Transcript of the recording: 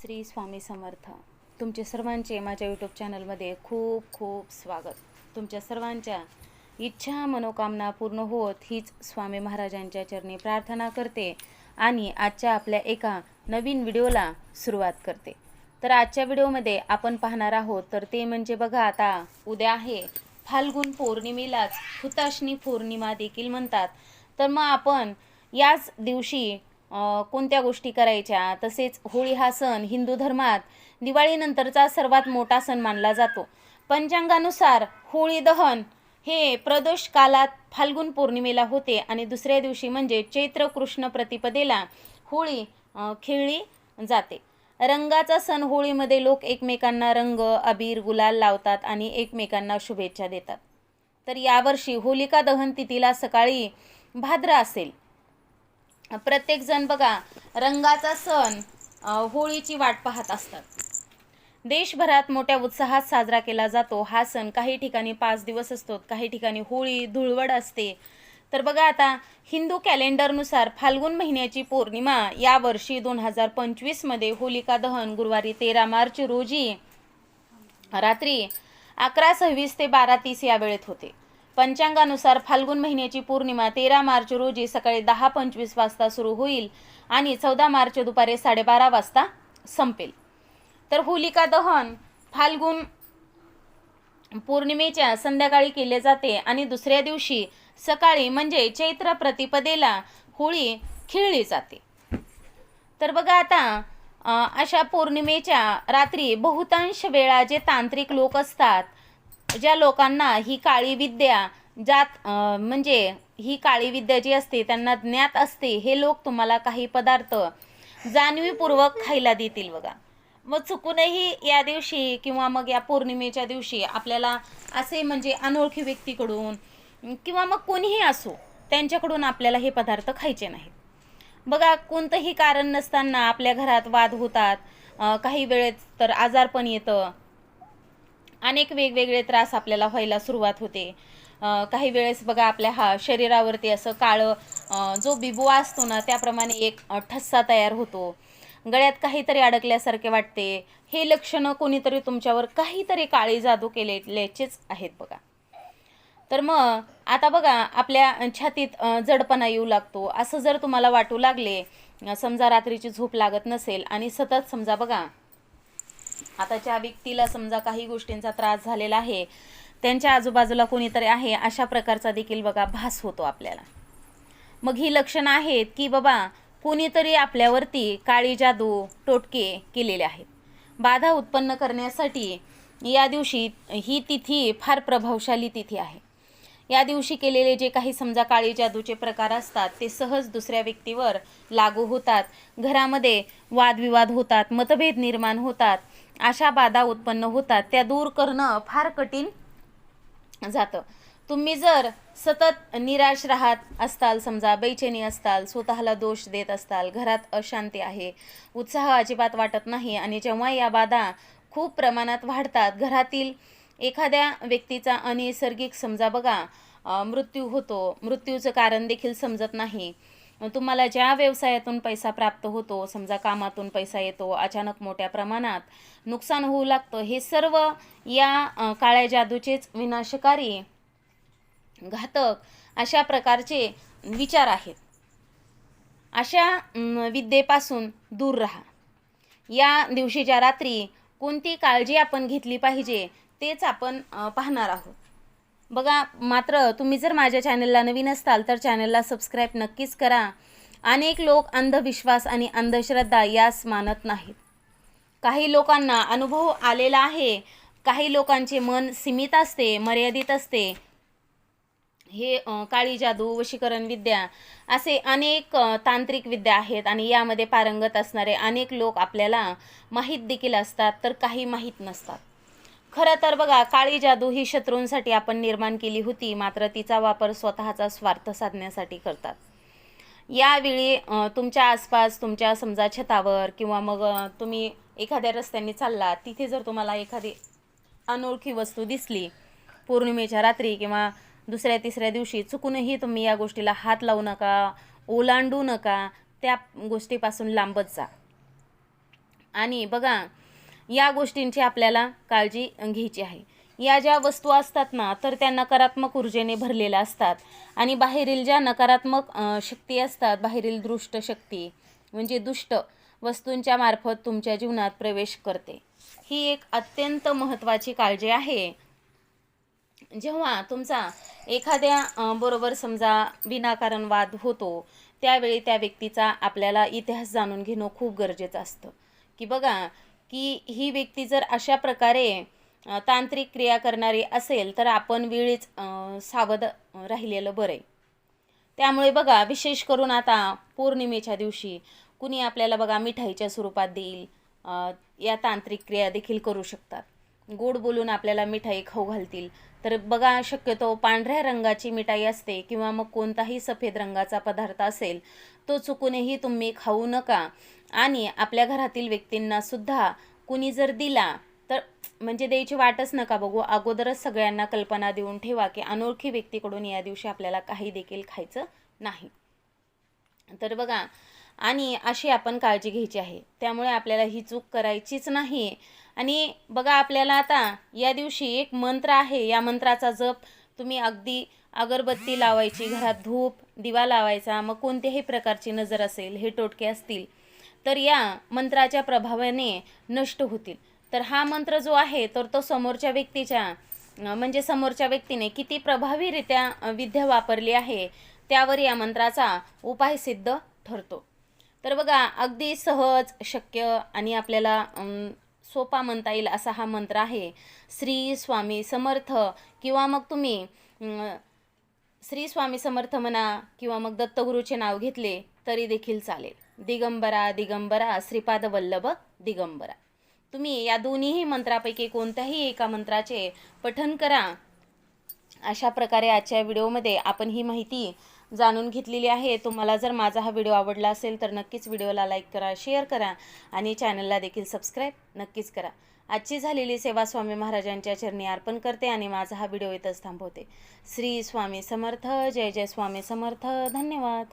श्री स्वामी समर्थ. तुमचे सर्वांचे माझ्या यूट्यूब चॅनलमध्ये खूप खूप स्वागत. तुमच्या सर्वांच्या इच्छा मनोकामना पूर्ण होत हीच स्वामी महाराजांच्या चरणी प्रार्थना करते आणि आजच्या आपल्या एका नवीन व्हिडिओला सुरुवात करते. तर आजच्या व्हिडिओमध्ये आपण पाहणार आहोत तर ते म्हणजे बघा आता उद्या आहे फाल्गुन पौर्णिमेलाच हुताशनी पौर्णिमा देखील म्हणतात. तर मग आपण याच दिवशी कोणत्या गोष्टी करायच्या? तसेच होळी हा सण हिंदू धर्मात दिवाळीनंतरचा सर्वात मोठा सण मानला जातो. पंचांगानुसार होळी दहन हे प्रदोष कालात फाल्गुन पौर्णिमेला होते आणि दुसऱ्या दिवशी म्हणजे चैत्र कृष्ण प्रतिपदेला होळी खेळली जाते. रंगाचा सण होळीमध्ये लोक एकमेकांना रंग अबीर गुलाल लावतात आणि एकमेकांना शुभेच्छा देतात. तर यावर्षी होलिका दहन तिथीला सकाळी भाद्र असेल. प्रत्येक जण बघा रंगाचा सण होळीची वाट पाहत असतात. देशभरात मोठ्या उत्साहात साजरा केला जातो. हा सण काही ठिकाणी पाच दिवस असतो काही ठिकाणी होळी धुळवड असते. तर बघा आता हिंदू कॅलेंडरनुसार फाल्गुन महिन्याची पौर्णिमा यावर्षी दोन हजार पंचवीसमध्ये होलिका दहन गुरुवारी तेरा मार्च रोजी रात्री अकरा सव्वीस ते बारा तीस या वेळेत होते. पंचांगानुसार फाल्गुन महिन्याची पौर्णिमा तेरा मार्च रोजी सकाळी दहा पंचवीस वाजता सुरू होईल आणि चौदा मार्च दुपारी साडेबारा वाजता संपेल. तर होलिका दहन फाल्गुन पौर्णिमेच्या संध्याकाळी केले जाते आणि दुसऱ्या दिवशी सकाळी म्हणजे चैत्र प्रतिपदेला होळी खेळली जाते. तर बघा आता अशा पौर्णिमेच्या रात्री बहुतांश वेळा जे तांत्रिक लोक असतात ज्या लोकांना ही काळी विद्या जात म्हणजे ही काळी विद्या जी असते त्यांना ज्ञात असते हे लोक तुम्हाला काही पदार्थ जाणीवपूर्वक खायला देतील बघा. मग चुकूनही या दिवशी किंवा मग या पौर्णिमेच्या दिवशी आपल्याला असे म्हणजे अनोळखी व्यक्तीकडून किंवा मग कोणीही असो त्यांच्याकडून आपल्याला हे पदार्थ खायचे नाहीत. बघा कोणतंही कारण नसताना आपल्या घरात वाद होतात. काही वेळेत तर आजारपण येतं. अनेक वेगवेगळे त्रास आपल्याला व्हायला सुरुवात होते. काही वेळेस बघा आपल्या हा शरीरावरती असं काळं जो बिबुवा असतो ना त्याप्रमाणे एक ठस्सा तयार होतो. गळ्यात काहीतरी अडकल्यासारखे वाटते. हे लक्षणं कोणीतरी तुमच्यावर काहीतरी काळी जादू केलेल्याचेच आहेत बघा. तर मग आता बघा आपल्या छातीत जडपणा येऊ लागतो. असं जर तुम्हाला वाटू लागले समजा रात्रीची झोप लागत नसेल आणि सतत समजा बघा आता ज्या व्यक्तीला समजा काही गोष्टींचा त्रास झालेला आहे त्यांच्या आजूबाजूला कोणीतरी आहे अशा प्रकारचा देखील बघा भास होतो आपल्याला. मग ही लक्षणं आहेत की बाबा कोणीतरी आपल्यावरती काळी जादू टोटके केलेले आहेत. बाधा उत्पन्न करण्यासाठी या दिवशी ही तिथी फार प्रभावशाली तिथी आहे. या दिवशी केलेले जे काही समजा काळी जादूचे प्रकार असतात ते सहज दुसऱ्या व्यक्तीवर लागू होतात. घरामध्ये वादविवाद होतात मतभेद निर्माण होतात अशा बाधा उत्पन्न होतात. त्या दूर करणं फार कठीण जातं. तुम्ही जर सतत निराश राहत असताल समजा बेचैनी असताल स्वतःला दोष देत असताल घरात अशांती आहे उत्साह अजिबात वाटत नाही आणि जेव्हा या बाधा खूप प्रमाणात वाढतात घरातील एखाद्या व्यक्तीचा अनैसर्गिक समजा बघा मृत्यू होतो. मृत्यूचं कारण देखील समजत नाही. तुम्हाला ज्या व्यवसायातून पैसा प्राप्त होतो समजा कामातून पैसा येतो अचानक मोठ्या प्रमाणात नुकसान होऊ लागतं हे सर्व या काळ्या जादूचेच विनाशकारी घातक अशा प्रकारचे विचार आहेत. अशा विद्येपासून दूर राहा. या दिवशीच्या रात्री कोणती काळजी आपण घेतली पाहिजे तेच आपण पाहणार आहोत. बघा मात्र तुम्ही जर माझ्या चॅनलला नवीन असताल तर चॅनलला सबस्क्राईब नक्कीच करा. अनेक लोक अंधविश्वास आणि अंधश्रद्धा यास मानत नाहीत. काही लोकांना अनुभव आलेला आहे. काही लोकांचे मन सीमित असते मर्यादित असते. हे काळी जादू वशीकरण विद्या असे अनेक तांत्रिक विद्या आहेत आणि यामध्ये पारंगत असणारे अनेक लोक आपल्याला माहीत देखील असतात तर काही माहीत नसतात. खरं तर बघा काळी जादू ही शत्रूंसाठी आपण निर्माण केली होती मात्र तिचा वापर स्वतःचा स्वार्थ साधण्यासाठी करतात. यावेळी तुमच्या आसपास तुमच्या समजा छतावर किंवा मग तुम्ही एखाद्या रस्त्याने चालला तिथे जर तुम्हाला एखादी अनोळखी वस्तू दिसली पौर्णिमेच्या रात्री किंवा दुसऱ्या तिसऱ्या दिवशी चुकूनही तुम्ही या गोष्टीला हात लावू नका ओलांडू नका त्या गोष्टीपासून लांबच जा. आणि बघा या गोष्टींची आपल्याला काळजी घ्यायची आहे. या ज्या वस्तू असतात ना तर त्या नकारात्मक ऊर्जेने भरलेल्या असतात. आणि बाहेरील ज्या नकारात्मक शक्ती असतात बाहेरील दृष्ट शक्ती म्हणजे दुष्ट वस्तूंच्या मार्फत तुमच्या जीवनात प्रवेश करते. ही एक अत्यंत महत्त्वाची काळजी आहे. जेव्हा तुमचा एखाद्या बरोबर समजा विनाकारण वाद होतो त्यावेळी त्या व्यक्तीचा आपल्याला इतिहास जाणून घेणं खूप गरजेचं असतं. की बघा की ही व्यक्ती जर अशा प्रकारे तांत्रिक क्रिया करणारी असेल तर आपण वेळीच सावध राहिलेलं बरं आहे त्यामुळे बघा विशेष करून आता पौर्णिमेच्या दिवशी कुणी आपल्याला बघा मिठाईच्या स्वरूपात देईल या तांत्रिक क्रिया देखील करू शकतात. गोड बोलून आपल्याला मिठाई खाऊ घालतील. तर बघा शक्यतो पांढऱ्या रंगाची मिठाई असते किंवा मग कोणताही सफेद रंगाचा पदार्थ असेल तो चुकूनही तुम्ही खाऊ नका. आणि आपल्या घरातील व्यक्तींना सुद्धा कुणी जर दिला तर म्हणजे द्यायची वाटच नका बघू. अगोदरच सगळ्यांना कल्पना देऊन ठेवा की अनोळखी व्यक्तीकडून या दिवशी आपल्याला काही देखील खायचं नाही. तर बघा आणि अशी आपण काळजी घ्यायची आहे. त्यामुळे आपल्याला ही चूक करायचीच नाही. आणि बघा आपल्याला आता या दिवशी एक मंत्र आहे. या मंत्राचा जप तुम्ही अगदी अगरबत्ती लावायची घरात धूप दिवा लावायचा मग कोणत्याही प्रकारची नजर असेल हे टोटके असतील तर या मंत्राच्या प्रभावाने नष्ट होतील. तर हा मंत्र जो आहे तर तो समोरच्या व्यक्तीच्या म्हणजे समोरच्या व्यक्तीने किती प्रभावीरित्या विद्या वापरली आहे त्यावर या मंत्राचा उपाय सिद्ध ठरतो. तर बघा अगदी सहज शक्य आणि आपल्याला सोपा म्हणता येईल असा हा मंत्र आहे. श्री स्वामी समर्थ किंवा मग तुम्ही श्री स्वामी समर्थ म्हणा किंवा मग दत्तगुरूचे नाव घेतले तरी देखील चालेल. दिगंबरा दिगंबरा श्रीपाद वल्लभ दिगंबरा. तुम्ही या दोन्हीही मंत्रापैकी कोणत्याही एका मंत्राचे पठन करा. अशा प्रकारे आजच्या व्हिडिओमध्ये आपण ही माहिती जाणून घेतलेली आहे. तुम्हाला जर माझा हा व्हिडिओ आवडला असेल तर नक्कीच व्हिडिओला लाईक करा शेअर करा आणि चॅनलला देखील सबस्क्राईब नक्कीच करा. आजची झालेली सेवा स्वामी महाराजांच्या चरणी अर्पण करते आणि माझा हा व्हिडिओ इथंच थांबवते. श्री स्वामी समर्थ जय जय स्वामी समर्थ. धन्यवाद.